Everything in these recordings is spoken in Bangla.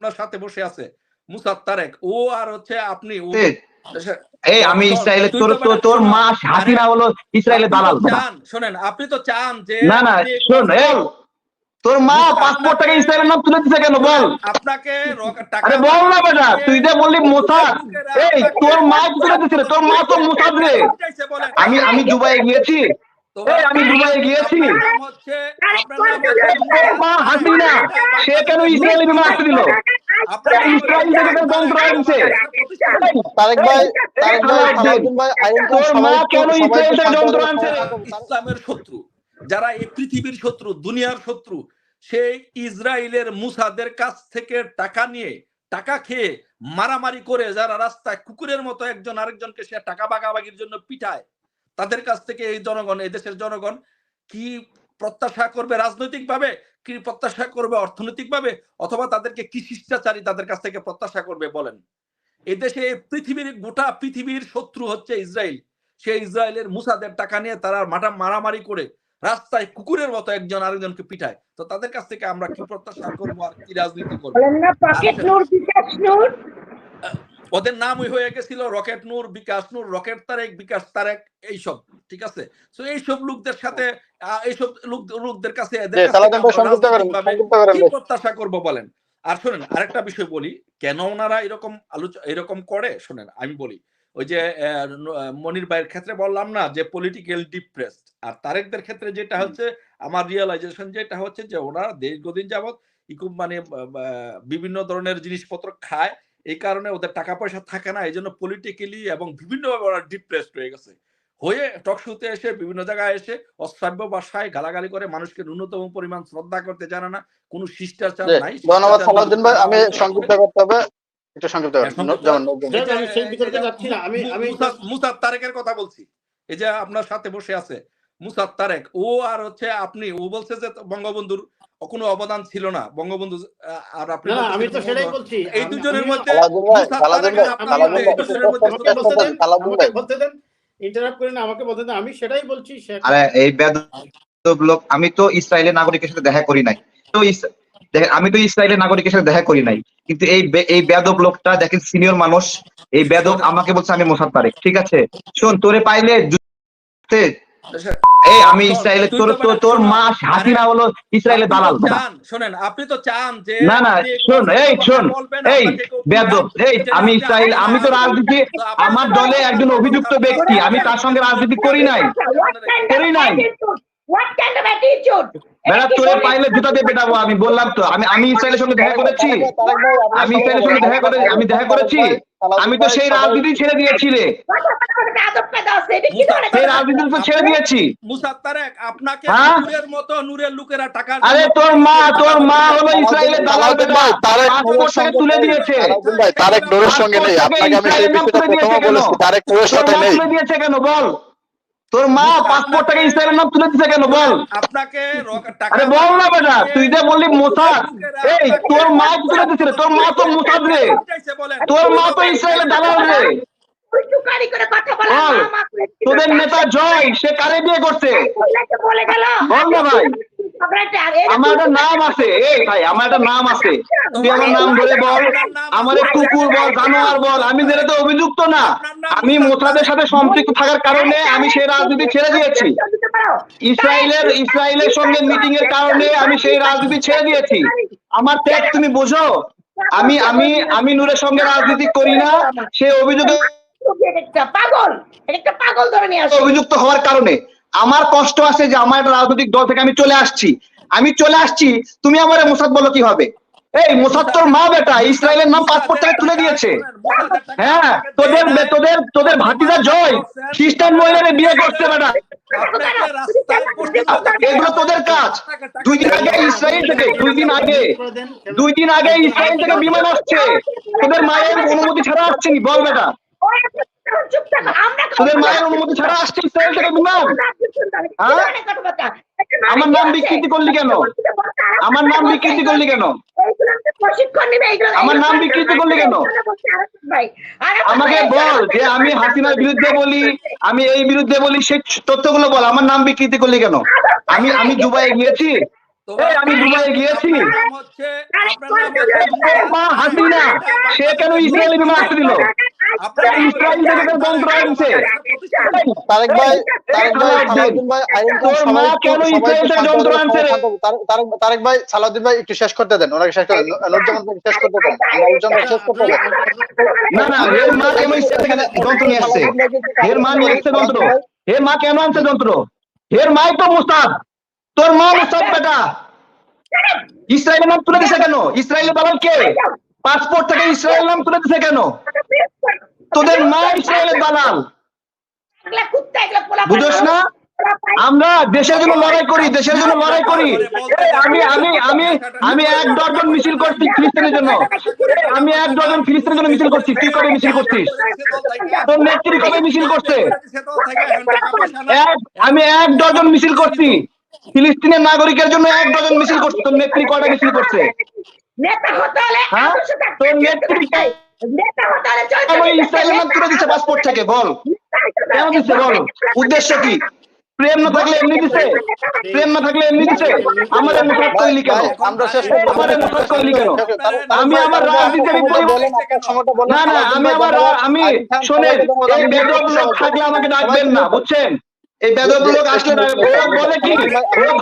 আপনার সাথে বসে আছে। মুসাদ তারেক ও আর হচ্ছে আপনি এই আমি ইসরায়েলে তোর তোর তোর মা হাসিনা হলো ইসরায়েলের দালাল আপনি শোনেন আপনি তো চান যে না না শোন তোর মা পাসপোর্টটাকে ইসরায়েলের নাম তুলে দিছে কেন বল? আপনাকে টাকা আরে বল না বেটা তুই যে বললি মোসাদ এই তোর মা তুলে দিছিল তোর মা তো মোসাদ রে। আমি আমি দুবাই গিয়েছি। আমি দুবাই গিয়েছি। মা হাসিনা সে কেন ইসরায়েলি বিমান আসতে দিল? ইসলামের শত্রু যারা এই পৃথিবীর শত্রু দুনিয়ার শত্রু সেই ইসরায়েলের মুসাদের কাছ থেকে টাকা নিয়ে টাকা খেয়ে মারামারি করে যারা রাস্তায় কুকুরের মতো একজন আরেকজনকে সে টাকা বাগাবাগির জন্য পিটায় তাদের কাছ থেকে এই জনগণ এই দেশের জনগণ কি প্রত্যাশা করবে রাজনৈতিক ভাবে কি প্রত্যাশা করবে অর্থনৈতিক ভাবে অথবা তাদেরকে কি শিষ্টাচারী তাদের কাছ থেকে প্রত্যাশা করবে বলেন? এদেশে পৃথিবীর গোটা পৃথিবীর শত্রু হচ্ছে ইসরায়েল। সেই ইসরায়েলের মুসাদের টাকা নিয়ে তারা মাঠা মারামারি করে রাস্তায় কুকুরের মতো একজন আরেকজনকে পিঠায় তো তাদের কাছ থেকে আমরা কি প্রত্যাশা করব আর কি রাজনীতি করব? ওদের নামই হয়ে গেছিল রকেট নূর বিকাশ নূর রকেট তারেক বিকাশ তারেক এইসব ঠিক আছে? তো এইসব লোকদের সাথে এইসব লোক লোকদের কাছে কি প্রত্যাশা করব বলেন? আর শোনেন আরেকটা বিষয় বলি কেন ওনারা এরকম আলোচনা এরকম করে? শোনেন আমি বলি ওই যে মনির ভাইয়ের ক্ষেত্রে বললাম না যে পলিটিক্যাল ডিপ্রেসড আর তারেকদের ক্ষেত্রে যেটা হচ্ছে আমার রিয়েলাইজেশন যেটা হচ্ছে যে ওনারা দীর্ঘদিন যাবত ইকু মানে বিভিন্ন ধরনের জিনিসপত্র খায় এই কারণে ওদের টাকা পয়সা থাকে না এই জন্য পলিটিক্যালি এবং বিভিন্নভাবে ওরা ডিপ্রেসড হয়ে গেছে। হয়ে টকশোতে এসে বিভিন্ন জায়গায় এসে অশ্রাব্য ভাষায় গালাগালি করে মানুষকে ন্যূনতম পরিমাণ শ্রদ্ধা করতে জানে না কোনো শিষ্টাচার নাই ধন্যবাদ সালাউদ্দিন ভাই আমি সংযুক্ত করতে হবে আমি- মুসাদ- মুসাদ তারেকের কথা বলছি। এই যে আপনার সাথে বসে আছে মুসাদ তারেক ও আর হচ্ছে আপনি ও বলছে যে বঙ্গবন্ধুর কোনো অবদান ছিল না। বঙ্গবন্ধু আর আপনি আমি তো সেটাই বলছি। এই দুজনের মধ্যে ইন্টারাপ্ট করেন আমাকে বলতে দেন। আমি সেটাই বলছি আরে এই বেদব লোক আমি তো ইসরায়েলের নাগরিকের সাথে দেখা করি নাই। তো দেখেন আমি তো ইসরায়েলের নাগরিকের সাথে দেখা করি নাই। কিন্তু এই এই বেদক লোকটা দেখেন সিনিয়র মানুষ এই বেদক আমাকে বলছে আমি মোসাদ তারেক ঠিক আছে? শোন তোরে পাইলে এই আমি ইসরায়েলে তোর তো তোর- তোর মা হাসিনা হলো ইসরায়েলের দালাল শোনেন আপনি তো চান যে না না শোন এই শোন এই বেদব এই আমি ইসরায়েল আমি তো রাজনীতি আমার দলে একজন অভিযুক্ত ব্যক্তি আমি তার সঙ্গে রাজনীতি করি নাই করি নাই। তোরে পাইলে জুতা দিয়ে পেটাবো আমি বললাম তো। আমি আমি ইসরায়েলের সঙ্গে দেখা করেছি। আমি ইসরায়েলের সঙ্গে দেখা করে আমি দেখা করেছি। আমি তো সেই রাজনীতি ছেড়ে দিয়েছি রে। সেই রাজনীতি তো ছেড়ে দিয়েছি। আপনাকে হ্যাঁ? নূরের মতো নূরের লোকেরা টাকা আরে তোর মা তোর মা হলো ইসরায়েলের দালাল ভাই, তারেক পাসপোর্ট থেকে তুলে দিয়েছে। তারেক নূরের সঙ্গে নেই। আপনাকে আমি সেই বিষয়টা প্রথমে বলেছি। তারেক নূরের সাথে নেই। তুলে দিয়েছে কেন? বল। তোর মা পাসপোর্ট থেকে ইসরায়েলের নাম তুলে দিছে কেন? বল। আপনাকে আরে বল না বেটা তুই যে বললি মোসাদ এই তোর মা তুলে দিছে তোর মা তো মোসাদ রে। তোর মা তো ইসরায়েলের দালাল রে। তোদের নেতা জয় সে কারে বিয়ে করছে? বলে গেল। বল না ভাই। যে আমার একটা নাম আছে। এই ভাই আমার একটা নাম আছে। তুই আমার নাম ধরে বল। আমার কুকুর বল জানোয়ার বল। আমি যেটা অভিযুক্ত না আমি মোসাদের সাথে সম্পৃক্ত থাকার কারণে আমি সেই রাজনীতি ছেড়ে দিয়েছি। ইসরায়েলের ইসরায়েলের সঙ্গে মিটিং এর কারণে আমি সেই রাজনীতি ছেড়ে দিয়েছি। আমার ত্যাগ তুমি বোঝো। আমি আমি আমি নূরের সঙ্গে রাজনীতি করি না। সে অভিযোগে অভিযুক্ত হওয়ার কারণে আমার কষ্ট আছে যে আমার একটা রাজনৈতিক দল থেকে আমি চলে আসছি। আমি চলে আসছি, তুমি আমার মোসাদ বলো কি হবে? এই মা বেটা, ইসরায়েলের নাম তুলে দিয়েছে। হ্যাঁ তোদের তোদের তোদের ভাতিজা জয়, খ্রিস্টান মহিলারে বিয়ে করছে বেটা। এগুলো তোদের কাজ। দুই দিন আগে ইসরায়েল থেকে, দুই দিন আগে, দুই দিন আগে ইসরায়েল থেকে বিমান আসছে। তোদের মায়ের অনুমতি ছাড়া আসছে নি বল বেটা। ওই একটা চুপ থাকো, আমরা তোদের মায়ের অনুমতি ছাড়া আসছে ইসরায়েল থেকে বিমান? আমার নাম বিকৃতি করলি কেন? আমার নাম বিকৃতি করলি কেন? প্রশিক্ষণ নিবে এইগুলো আমার নাম বিকৃতি করলি কেন? আমাকে বল যে আমি হাসিনার বিরুদ্ধে বলি আমি এই বিরুদ্ধে বলি সেই তথ্যগুলো বল। আমার নাম বিকৃতি করলি কেন? আমি আমি দুবাই গিয়েছি? আমি দুবাই গিয়েছি। হাসিনা সে কেন ইসরায়েলি বিমান আসতে দিল? তারেক ভাই তারেক ভাই সালাউদ্দিন, ভাই আইন একটু-। তারেক- ভাই সালাউদ্দিন ভাই শেষ করতে দেন। ওনাকে শেষ নুরজামান ভাই শেষ করতে দেন। নুরজামান শেষ করতে দেন। না না এর মা কেন যন্ত্র নিয়ে আসছে এর মা নিয়ে আসছে যন্ত্র। এর মা কেন আনছে যন্ত্র? এর মাই তো মুস্তাদ। তোর মা মুস্তাদ বেটা ইসরায়েলের নাম তুলে দিছে কেন? ইসরায়েলের দালাল কে? পাসপোর্ট থেকে ইসরায়েল নাম তুলে দিছে কেন? তোদের মা ইসরায়েলের দালাল। বুঝোস না। আমরা দেশের জন্য লড়াই করি দেশের জন্য লড়াই করি। আমি আমি আমি আমি এক ডজন মিছিল করছি ফিলিস্তিনের জন্য। আমি এক ডজন ফিলিস্তিনের জন্য মিছিল করছি। তুই কবে মিছিল করছিস? তোর নেত্রী কবে মিছিল করছে? এক আমি এক ডজন মিছিল করছি। ফিলিস্তিনের নাগরিকের জন্য এক ডজন মিছিল করছি। তোর নেত্রী কয়টা মিছিল করছে? নেতা হতে হলে হ্যাঁ? তোর নেত্রী ইসরায়েলের নাম তুলে দিচ্ছে পাসপোর্ট থেকে বল কেন দিচ্ছে বল উদ্দেশ্য কি প্রেম না থাকলে এমনি দিছে প্রেম না থাকলে এমনি দিছে আমাদের মুসাদ কইলি কেন আমরা শেষ আমাদের মুসাদ কইলি কেন আমি আমার রাজনীতির না না আমি আমার আমি শোনেন এই বেদব লোক থাকলে আমাকে ডাকবেন না বুঝছেন এই বেদব লোক আসলে বলে কি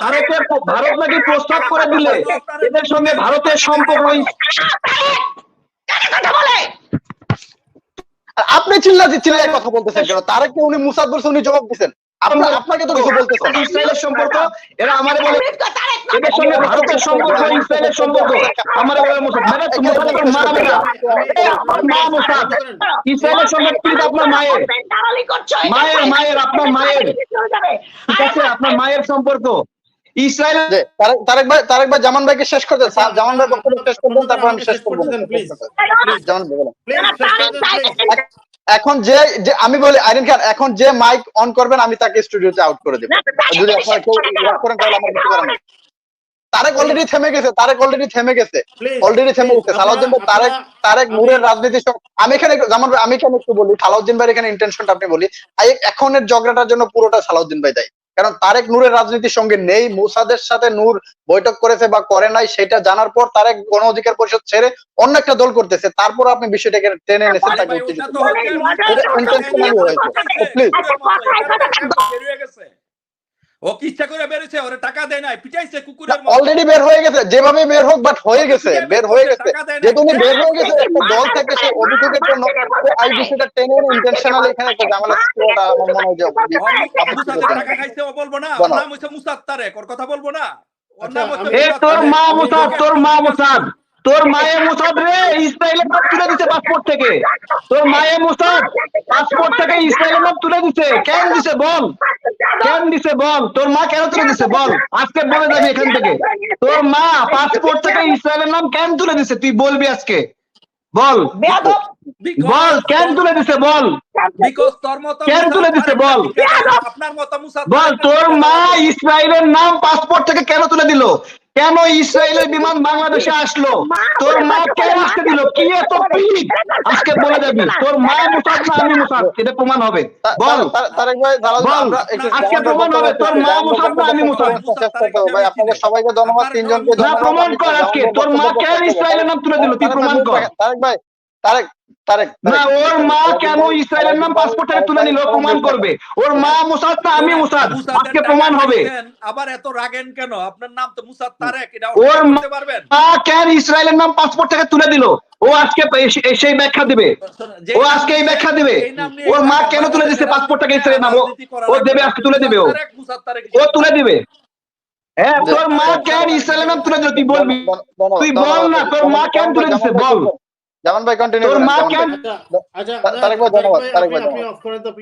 ভারতের ভারত নাকি প্রস্তাব করে দিলে এদের সঙ্গে ভারতের সম্পর্ক কথা বলে? আপনি চিল্লা চিল্লায় কথা বলতেছেন কেন? তারেককে উনি মুসাদ বলছে উনি জবাব দিচ্ছেন আপনার আপনাকে তো কিছু বলতেছেন ইসরায়েলের সম্পর্ক এরা আমারে বলে এদের সঙ্গে ভারতের সম্পর্ক ইসরায়েলের সম্পর্ক। আমারে বলে মুসাদ। মানে না। মা মুসাদ। ইসরায়েলের সঙ্গে আপনার মায়ের। মায়ের মায়ের আপনার মায়ের। ঠিক আছে আপনার মায়ের সম্পর্ক। ইসরায়েল তারেক ভাই তারেক ভাই জামান ভাইকে শেষ করে জামান ভাই বক্তব্য শেষ করে দেন তারপর আমি শেষ করব। জামান ভাই এখন যে যে আমি বলি আইরিন খান এখন যে মাইক অন করবেন আমি তাকে স্টুডিওতে আউট করে দেবো। যদি আপনারা কেউ করেন তাহলে আমার কিছু করার তারেক অলরেডি থেমে গেছে তারেক অলরেডি থেমে গেছে। অলরেডি থেমে গেছে। সালাউদ্দিন ভাই তারেক তারেক নূরের রাজনীতি আমি এখানে একটু- যেমন আমি এখানে একটু বলি সালাউদ্দিন ভাইয়ের এখানে ইন্টেনশনটা আপনি বলি। আই- এখনের ঝগড়াটার জন্য পুরোটা সালাউদ্দিন ভাই দায়ী। কারণ তারেক নূরের রাজনীতির সঙ্গে নেই। মুসাদের সাথে নূর বৈঠক করেছে বা করে নাই সেটা জানার পর তারেক গণ অধিকার পরিষদ ছেড়ে অন্য একটা দল করতেছে। তারপর আপনি বিষয়টাকে টেনে এনেছেন তাকে উত্তেজিত। ও কি ইচ্ছা করে বেরিয়েছে ওরে টাকা দেয় নাই পিটাইছে কুকুরের অলরেডি বের হয়ে গেছে যেভাবে বের হোক বাট হয়ে গেছে বের হয়ে গেছে। যেহেতু উনি বের হয়ে গেছে একটা দল থেকে সে অভিযোগের জন্য আই বিষয়টা টেনে ইন্টেনশনাল এখানে একটা ঝামেলা সৃষ্টি আমার মনে হয় যে টাকা খাইছে ও বলব না। নাম হচ্ছে মুসাদ তারেক ওর কথা বলব না। ওর আচ্ছা, নাম হচ্ছে তোর মা মুসাদ তোর মা মুসাদ। তোর মায়ের মুসাদ রে ইসরায়েলের নাম তুলে দিছে পাসপোর্ট থেকে। তোর মায়ের মুসাদ পাসপোর্ট থেকে ইসরায়েলের নাম তুলে দিছে। কেন দিছে বল? কেন দিছে বল? তোর মা কেন তুলে দিছে? বল আজকে বলে যাবি এখান থেকে। তোর মা পাসপোর্ট থেকে ইসরায়েলের নাম কেন তুলে দিছে? তুই বলবি আজকে। বল। বল কেন তুলে দিছে? বল। because তোর মতো কেন তুলে দিছে? বল? আপনার মতো মুসাদ বল তোর মা ইসরায়েলের নাম পাসপোর্ট থেকে কেন তুলে দিল? কেন ইসরায়েলের বিমান বাংলাদেশে আসলো? তোর মা কে আসতে দিল? কি এত পিক আজকে বলে যাবি। তোর মা মুসাদ না আমি মুসাদ এটা প্রমাণ হবে। তা- বল। তা- তা- তারেক ভাই দাঁড়াও, বল। আজকে প্রমাণ হবে। তোর মা মুসাদ না আমি মুসাদ ভাই আপনাদের সবাইকে ধন্যবাদ। তিনজনকে না ধন্যবাদ। প্রমাণ কর আজকে। তোর মা কেন ইসরায়েলের নাম তুলে দিল? তুই প্রমাণ কর। তারেক ভাই তারেক তারেক না ওর মা কেন ইসরায়েলের নাম পাসপোর্ট থেকে তুলে নিল? প্রমাণ করবে। ওর মা মুসাদ না আমি মুসাদ? আজকে প্রমাণ হবে। আবার এত রাগেন কেন? আপনার নাম তো মুসাদ তারেক এটা ওর মা- করতে পারবেন? মা কেন ইসরায়েলের নাম পাসপোর্ট থেকে তুলে দিল? ও আজকে সেই ব্যাখ্যা দিবে। ও আজকে এই ব্যাখ্যা দিবে। ওর মা কেন তুলে দিছে পাসপোর্ট থেকে ইসরায়েলের নাম? ও দেবে আজকে তুলে দিবে ও। তুলে দিবে। হ্যাঁ তোর মা কেন ইসরায়েলের নাম তুলে দিল? তুই বলবি তুই বল না, তোর মা কেন তুলে দিছে, বল। জামান ভাই কন্টিনিউ আচ্ছা আচ্ছা তারেক ভাই, ধন্যবাদ, তারেক ভাই,